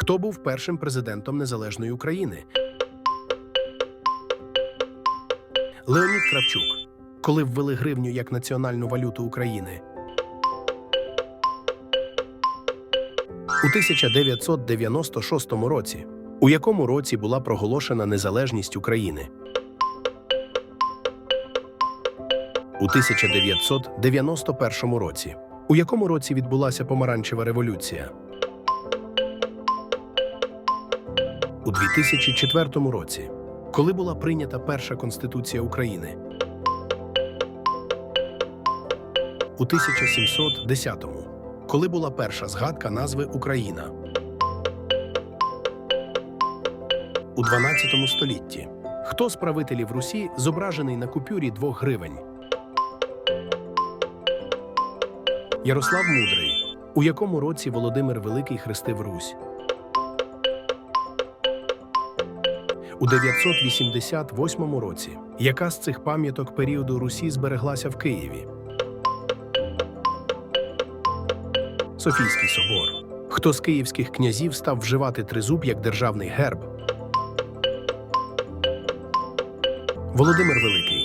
Хто був першим президентом незалежної України? Леонід Кравчук. Коли ввели гривню як національну валюту України? У 1996 році. У якому році була проголошена незалежність України? У 1991 році. У якому році відбулася помаранчева революція? У 2004 році. Коли була прийнята перша конституція України? У 1710-му. Коли була перша згадка назви Україна? У 12 столітті. Хто з правителів Русі зображений на купюрі двох гривень? Ярослав Мудрий. У якому році Володимир Великий хрестив Русь? У 988 році. Яка з цих пам'яток періоду Русі збереглася в Києві? Софійський собор. Хто з київських князів став вживати тризуб як державний герб? Володимир Великий.